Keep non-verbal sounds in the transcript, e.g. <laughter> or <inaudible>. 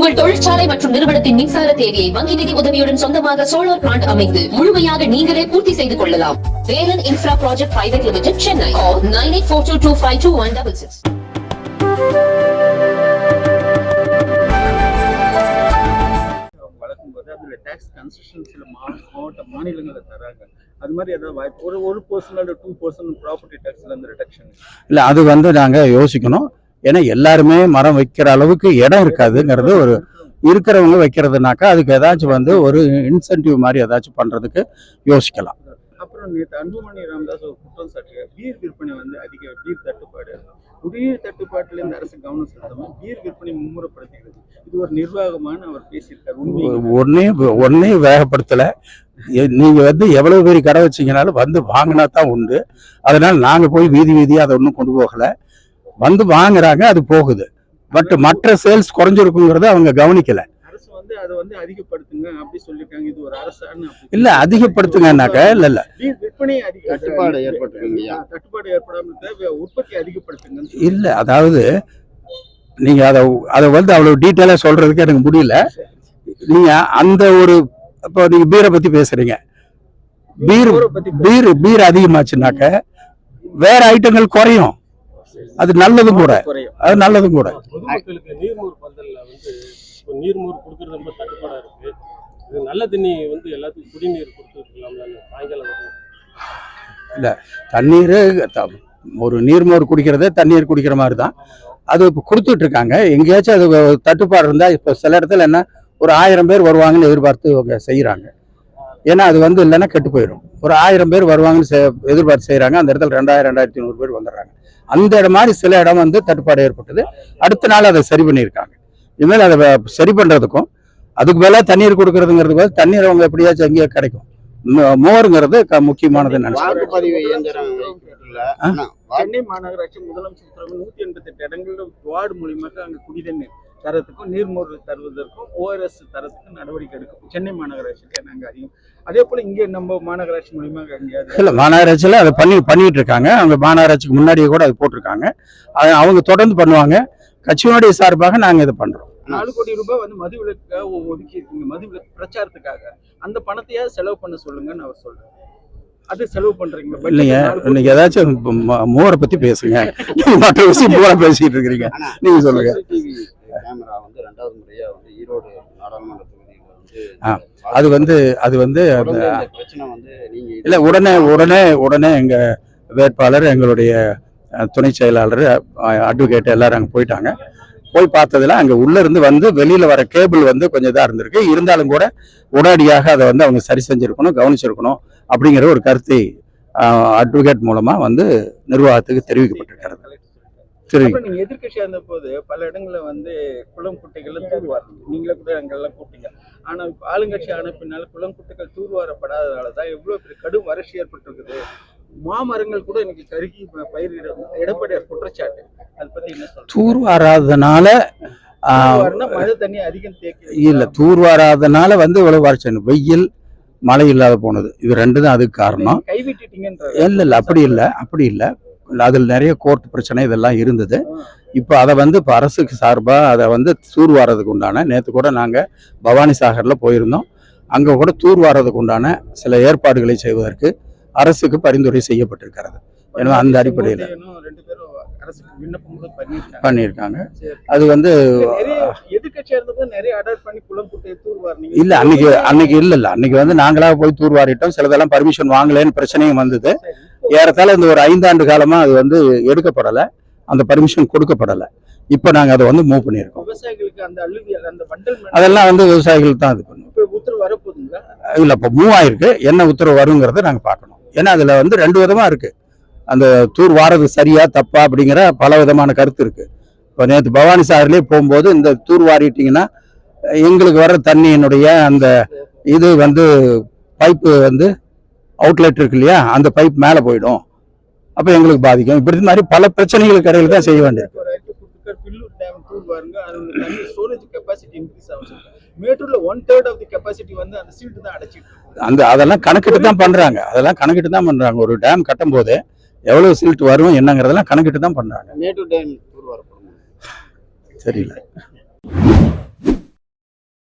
உங்கள் தொழிற்சாலை மற்றும் நிறுவனத்தின் மின்சார தேவையை வங்கி நிதி உதவியுடன் சொந்தமாக சோலார் பிளான்ட் அமைத்து முழுமையாக நீங்களே பூர்த்தி செய்து கொள்ளலாம். Velan infra project private limited Chennai nine eight four two two five two one double six மாவட்ட மாநிலங்களில் தராங்க. அது மாதிரி ஏதாவது வாய்ப்பு ஒரு ஒரு பர்சன்ட் டூ பர்சன்ட் ப்ராப்பர்ட்டி டேக்ஸ்ல இருந்து ரிடக்ஷன் இல்லை அது வந்து நாங்கள் யோசிக்கணும். ஏன்னா எல்லாருமே மரம் வைக்கிற அளவுக்கு இடம் இருக்காதுங்கிறது ஒரு இருக்கிறவங்க வைக்கிறதுனாக்கா அதுக்கு ஏதாச்சும் வந்து ஒரு இன்சென்டிவ் மாதிரி ஏதாச்சும் பண்ணுறதுக்கு யோசிக்கலாம். அப்புறம் நேற்று அன்புமணி ராமதாஸ் ஒரு குற்றம் சாட்டிய பீர் விற்பனை வந்து அதிக பீர் தட்டுப்பாடு. குடிநீர் தட்டுப்பாட்டில் இந்த அரசு கவனம் செலுத்தாமல் பீர் விற்பனை மும்முரப்படுத்துகிறது இது ஒரு நிர்வாகமான அவர் பேசியிருக்காரு. ஒன்னே ஒன்னே வேகப்படுத்தலை. நீங்கள் வந்து எவ்வளோ பெரிய கடை வச்சீங்கனாலும் வந்து வாங்கினா தான் உண்டு. அதனால நாங்கள் போய் வீதி வீதியாக அதை ஒன்றும் கொண்டு போகலை. வந்து வாங்குறாங்க அது போகுது. பட் மற்ற சேல்ஸ் குறைஞ்சிருக்குங்கிறத அவங்க கவனிக்கல. அரசு வந்து அதை வந்து அதிகப்படுத்துங்க அப்படி சொல்லியிருக்காங்க. இது ஒரு அரசான்னு அப்படி இல்ல அதிகப்படுத்துங்கன்னாக்கா இல்ல இல்ல. அதாவது நீங்க அதை அதை வந்து அவ்வளவு டீட்டெயிலா சொல்றதுக்கு எனக்கு முடியல. நீங்க அந்த ஒரு இப்போ நீங்க பீரை பத்தி பேசுறீங்க. பீர் பீர் பீர் அதிகமாச்சுனாக்க வேற ஐட்டங்கள் குறையும். அது நல்லதும் கூட. அது நல்லதும் கூட. பொதுமக்களுக்கு நீர்மூர் பந்தல்ல வந்து இப்போ நீர்மூர் கொடுக்கறது ரொம்ப தட்டுப்பாடா இருக்கு. இது நல்ல தண்ணி வந்து எல்லாத்துக்கும் குடிநீர் கொடுத்துருக்கலாம்ல சாயங்காலம் வரும் தண்ணீர் த- ஒரு நீர்மோர் குடிக்கிறதே தண்ணீர் குடிக்கிற மாதிரி தான். அது இப்போ கொடுத்துட்டு இருக்காங்க எங்கேயாச்சும் அது தட்டுப்பாடு இருந்தால் இப்போ சில இடத்துல என்ன ஒரு ஆயிரம் பேர் வருவாங்கன்னு எதிர்பார்த்து அவங்க செய்கிறாங்க ஏன்னா அது வந்து இல்லைன்னா கெட்டு போயிடும். ஒரு ஆயிரம் பேர் வருவாங்கன்னு எதிர்பார்த்து செய்கிறாங்க அந்த இடத்துல ரெண்டாயிரம் ரெண்டாயிரத்தி நூறு பேர் வந்துடுறாங்க. அந்த இடம் மாதிரி சில இடம் வந்து தட்டுப்பாடு ஏற்பட்டது. அடுத்த நாள் அதை சரி பண்ணியிருக்காங்க. இனிமேல் அதை சரி பண்ணுறதுக்கும் அதுக்கு மேலே தண்ணீர் கொடுக்கறதுங்கிறது பதில் தண்ணீர் அவங்க எப்படியாச்சும் எங்கேயோ கிடைக்கும். மோருங்கிறது க- அண்ணா, வாக்கு- சென்னை மாநகராட்சி முதலமைச்சர் நூத்தி எண்பத்தி எட்டு இடங்கள்ல வார்டு மூலியமாக அங்க குடிநீர் தரத்துக்கும் நீர்மோர் தருவதற்கும் ஓஆர்எஸ் தரத்துக்கும் நடவடிக்கை எடுக்கும். சென்னை மாநகராட்சியில நாங்க அதிகம். அதே போல இங்க நம்ம மாநகராட்சி மூலியமாக எங்கேயாவது இல்ல மாநகராட்சியில் அதை பண்ணி பண்ணிட்டு இருக்காங்க அவங்க மாநகராட்சிக்கு முன்னாடியே கூட அது போட்டிருக்காங்க. அது அவங்க தொடர்ந்து பண்ணுவாங்க. கட்சியினுடைய சார்பாக நாங்க இதை பண்றோம். நாலு கோடி ரூபாய் வந்து மது விலக்குக்காக ஒதுக்கி இருக்கீங்க மது விலக்கு பிரச்சாரத்துக்காக. அந்த பணத்தையாவது செலவு பண்ண சொல்லுங்கன்னு அவர் சொல்றேன் அது செலவு பண்றீங்க இல்லைங்க. இன்னைக்கு ஏதாச்சும் மோரை பத்தி பேசுங்க. <laughs> மற்ற விஷயம் பூரா பேசிட்டு இருக்கிறீங்க. நீங்க சொல்லுங்க. கேமரா வந்து ரெண்டாவது முறையா வந்து ஈரோடு நாடாளுமன்ற தொகுதியில அது வந்து அது வந்து பிரச்சனை வந்து நீங்க இல்ல உடனே உடனே உடனே எங்க வேட்பாளர் எங்களுடைய துணை செயலாளர் அட்வொகேட் எல்லாரும் அங்க போயிட்டாங்க. போய் பார்த்ததுல அங்க உள்ள இருந்து வந்து வெளியில வர கேபிள் வந்து கொஞ்சம் இதா இருந்திருக்கு. இருந்தாலும் கூட உடனடியாக அதை வந்து அவங்க சரி செஞ்சிருக்கணும் கவனிச்சிருக்கணும் அப்படிங்கிற ஒரு கருத்தை அட்வொகேட் மூலமா வந்து நிர்வாகத்துக்கு தெரிவிக்கப்பட்டிருக்கிறது. சரி. நீங்க எதிர்க்கட்சியா இருந்த போது பல இடங்கள்ல வந்து குளம் குட்டைகள்ல தூர்வாருங்க நீங்களே கூட அங்கெல்லாம் கூப்பிட்டீங்க. ஆனா ஆளுங்கட்சி ஆன பின்னால குளம் குட்டைகள் தூர்வாரப்படாததாலதான் எவ்வளவு பெரிய கடும் வறட்சி ஏற்பட்டிருக்குது. மாமரங்கள் கூட இன்னைக்கு கருகி ப- பயிரிடும் எடப்பாடியார் குற்றச்சாட்டு. அதை பத்தி என்ன சொல்றீங்க? தூர் வராதனால ஆஹ், தூர்வாருன்னா மழை தண்ணி அதிகம் தேக்கி இல்ல தூர் வராதனால வந்து இவ்வளவு வறட்சி வெயில் மழை இல்லாத போனது. இது ரெண்டு தான் அதுக்கு காரணம். கைவிட்டுட்டீங்கன்ற இல்ல இல்ல அப்படி இல்ல அப்படி இல்ல, அதில் நிறைய கோர்ட் பிரச்சனை இதெல்லாம் இருந்தது. இப்போ அதை வந்து இப்போ அரசுக்கு சார்பாக அதை வந்து தூர் வாரதுக்கு உண்டான நேற்று கூட நாங்கள் பவானி சாகரில் போயிருந்தோம். அங்கே கூட தூர் வாரதுக்கு உண்டான சில ஏற்பாடுகளை செய்வதற்கு அரசுக்கு பரிந்துரை செய்யப்பட்டிருக்கிறது. எனவே அந்த அடிப்படையில். பண்ணியிருக்காங்க. அது வந்து இல்ல அன்னைக்கு அன்னைக்கு இல்ல இல்ல அன்னைக்கு வந்து நாங்களா போய் தூர் வாரிட்டோம். சிலதெல்லாம் பர்மிஷன் வாங்கலைன்னு பிரச்சனையும் வந்தது. ஏறத்தாழ இந்த ஒரு ஐந்தாண்டு காலமா அது வந்து எடுக்கப்படலை. அந்த பர்மிஷன் கொடுக்கப்படலை. இப்போ நாங்கள் அதை வந்து மூவ் பண்ணியிருக்கோம். அதெல்லாம் வந்து விவசாயிகள் தான் இது வரப்போகுதுங்களா? இல்லை இப்போ மூவ் ஆயிருக்கு. என்ன உத்தரவு வருங்கிறத நாங்கள் பார்க்கணும். ஏன்னா அதில் வந்து ரெண்டு விதமா இருக்கு. அந்த தூர் வாரது சரியா தப்பா அப்படிங்கிற பல விதமான கருத்து இருக்கு. இப்போ நேற்று பவானி சாகர்லேயே போகும்போது இந்த தூர் வாரிட்டீங்கன்னா எங்களுக்கு வர்ற தண்ணியினுடைய அந்த இது வந்து பைப்பு வந்து அவுட்லெட் இருக்கு இல்லையா? அந்த பைப் மேலே போயிடும். அப்போ எங்களுக்கு பாதிக்கும். இப்படி மாதிரி பல பிரச்சனைகளுக்கு இடையில தான் செய்ய வேண்டியிருக்கு ஒரு அறிக்கை கொடுத்துருக்காரு, பில்லூர் டேம் தூர்வாருங்க அதோட தண்ணி ஸ்டோரேஜ் கெப்பாசிட்டி இன்க்ரீஸ் ஆகும் சொல்றாங்க. மேட்டூர்ல one third of the capacity வந்து அந்த அதெல்லாம் கணக்கிட்டு தான் பண்றாங்க. அதெல்லாம் கணக்கிட்டு தான் பண்றாங்க. ஒரு டேம் கட்டும் போது எவ்வளவு சில்ட் வரும் என்னங்கிறதெல்லாம் கணக்கிட்டு தான் பண்றாங்க. மேட்டூர் டேம் தெரியல